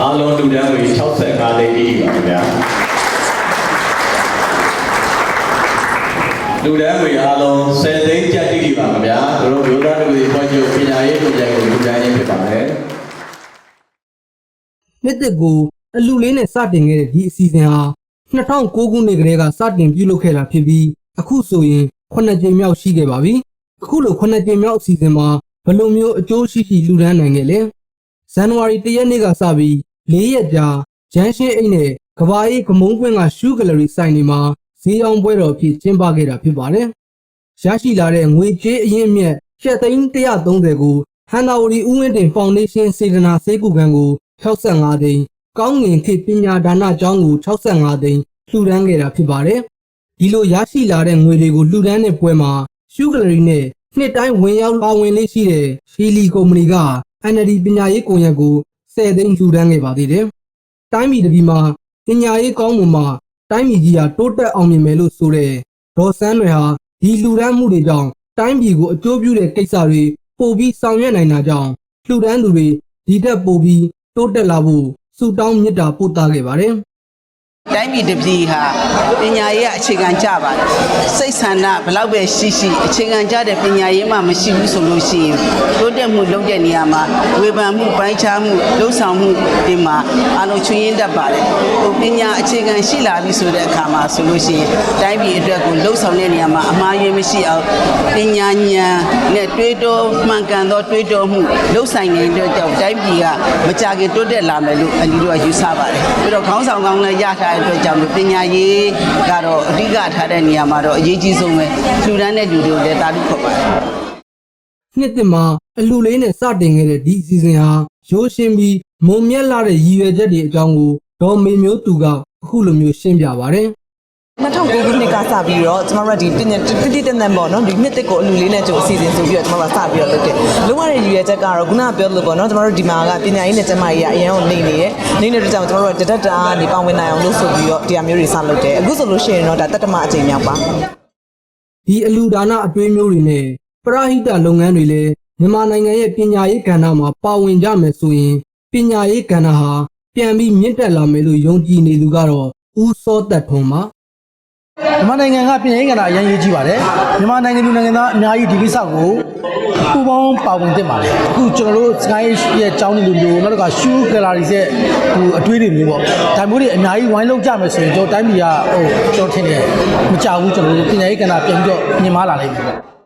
အားလုံးလူတန်းတွေ65သိန်းကြီးပါခင်ဗျာလူတန်းတွေအားလုံး10သိန်းကျပ်တိတိပါခင်ဗျာတို့မျိုးသားတွေဖွဲ့ချုပ်ပညာရေးလူကြိုင်ကိုလူတန်းရေးဖြစ်ပါတယ်နှစ်သက်ကိုအလူလေးနဲ့စတင်ခဲ့တဲ့ဒီအစီအစဉ်ဟာ2009ခုနှစ်ကတည်းကစတင်ပြုလုပ်ခဲ့တာဖြစ်ပြီးအခုဆိုရင်9ကြိမ်မြောက်ရှိခဲ့ပါပြီအခုလို9ကြိမ်မြောက်အစီအစဉ်မှာဘယ်လိုမျိုးအကျိုးရှိရှိလူဒန်းနိုင်ခဲ့လဲ ဇန်နဝါရီ1ရက်နေ့ကစပြီး၄ရက်ကြာဂျန်ရှင်းအိတ်နဲ့ကဘာအေးကမုံကွင်းကရှူးဂယ်လရီဆိုင်တွေမှာဈေးအောင်ပွဲတော်ဖြစ်ကျင်းပခဲ့တာဖြစ်ပါတယ်ရရှိလာတဲ့ငွေကြေးအရင်းအမြတ်ကျပ်သိန်း130ကိုဟန်နာဝရီဦးဝင်းတင်ဖောင်ဒေးရှင်းစေတနာစေကူကံကို65သိန်းကောင်းငင်ခေတ်ပညာဒါနကျောင်းကို65သိန်းလှူဒန်းခဲ့တာဖြစ်ပါတယ်ဒီလိုရရှိလာတဲ့ငွေတွေကိုလှူဒန်းတဲ့ပွဲမှာရှူးဂယ်လရီနဲ့နှစ်တိုင်းဝင်ရောက်ပါဝင်လေးရှိတဲ့ရှီလီကုမ္ပဏီက NLD ပညာရေးကွန်ရက်ကို10သိန်းလှူဒန်းခဲ့ပါသေးတယ်တိုင်းပြည်တစ်ပြည်မှာပညာရေးကောင်းမှုမှာတိုင်းပြည်ကြီးဟာတိုးတက်အောင်မြင်မယ်လို့ဆိုတဲ့ဒေါ်စန်းတွေဟာဒီလှူဒန်းမှုတွေကြောင့်တိုင်းပြည်ကိုအကျိုးပြုတဲ့ကိစ္စတွေပိုပြီးဆောင်ရွက်နိုင်တာကြောင့်လှူဒန်းသူတွေဒီတက်ပိုပြီးတိုးတက်လာဖို့ဆုတောင်းမေတ္တာပို့သခဲ့ပါတယ် တိုင်းပြည်တစ်ပြည်ဟာပညာရေးကအခြေခံကြပါတယ်စိတ်ဆန္ဒဘယ်လောက်ပဲရှိရှိအခြေခံကြတဲ့ပညာရေးမှမရှိဘူးဆိုလို့ရှိရင်တိုးတက်မှုလုပ်တဲ့နေရာမှာဝေဖန်မှုပိုင်းခြားမှုလှုပ်ဆောင်မှုဒီမှာအလုံးချွင်းရင်းတတ်ပါတယ်ဟိုပညာအခြေခံရှိလာပြီဆိုတဲ့အခါမှာဆိုလို့ရှိရင်တိုင်းပြည်အတွက်ကိုလှုပ်ဆောင်တဲ့နေရာမှာအမှားယွင်းမရှိအောင်ပညာဉာဏ်နဲ့တွေးတောမှန်ကန်သောတွေးတောမှုလှုပ်ဆိုင်နေတဲ့အတွက်ကြောင့်တိုင်းပြည်ကမကြခင်တိုးတက်လာမယ်လို့အလီတို့ကယူဆပါတယ်ပြီးတော့ခေါင်းဆောင်ကောင်းလည်းရထားတဲ့အတွက်ကြောင့်ပညာရေးကတော့အဓိကထားတဲ့နေရာမှာတော့အရေးကြီးဆုံးပဲလူတန်းတဲ့လူတွေကိုလည်းတာလို့ခေါ်ပါတယ်နှစ်တစ်မှာအလူလေးနဲ့စတင်ခဲ့တဲ့ဒီအစီအစဉ်ဟာရိုးရှင်းပြီးမုံမြက်လာတဲ့ရည်ရွယ်ချက်တွေအကြောင်းကိုဒေါ်မေမျိုးသူကအခုလိုမျိုးရှင်းပြပါတယ် 2009ခုနှစ်ကစပြီးတော့ကျွန်တော်တို့ဒီပညာတိတိတန်တန်ပေါ့နော်ဒီနှစ်တစ်ကိုအလူလေးနဲ့ကြိုအစီအစဉ်ဆိုပြီးတော့ကျွန်တော်တို့စပြီးတော့လုပ်တယ်။လုံးဝတဲ့ရည်ရွယ်ချက်ကတော့ခုနကပြောလို့ပေါ့နော်ကျွန်တော်တို့ဒီမှာကပညာရေးနဲ့ကျန်းမာရေးကအရင်ကနေနေတယ်။နေတဲ့အတွက်ကြောင့်ကျွန်တော်တို့ကတဒက်တာနေပေါဝင်နိုင်အောင်လို့ဆိုပြီးတော့ဒီအမျိုးတွေစလုပ်တယ်။အခုဆိုလို့ရှိရင်တော့ဒါတတ္တမအချိန်မြောက်ပါဒီအလူဒါနအတွေးမျိုးတွေနဲ့ပရဟိတလုပ်ငန်းတွေလည်းမြန်မာနိုင်ငံရဲ့ပညာရေးကဏ္ဍမှာပါဝင်ကြမယ်ဆိုရင်ပညာရေးကဏ္ဍဟာပြန်ပြီးမြင့်တက်လာမယ်လို့ယုံကြည်နေသူကတော့ဦးစောသက်ထွန်းပါ မြန်မာနိုင်ငံကပြည်ရေးကဏ္ဍအရင်ရေးကြည့်ပါတယ်မြန်မာနိုင်ငံသူနိုင်ငံသားအများကြီးဒီကိစ္စကိုပူပေါင်းပါဝင်သင့်ပါတယ်အခုကျွန်တော်တို့ Sky ရဲ့ကျောင်းတွေလိုမျိုးနောက်တစ်ခါ shoe gallery ရဲ့ဟိုအတွေးတွေမျိုးပေါ့ဒါမျိုးတွေအများကြီးဝိုင်းလုံးကြမယ်ဆိုရင်ကျွန်တော်တိုင်းပြည်ကဟိုကျွန်တော်ထင်တယ်မကြဘူးကျွန်တော်တို့ပြည်ရေးကဏ္ဍပြန်ပြီးတော့မြင်မာလာလိမ့်မယ်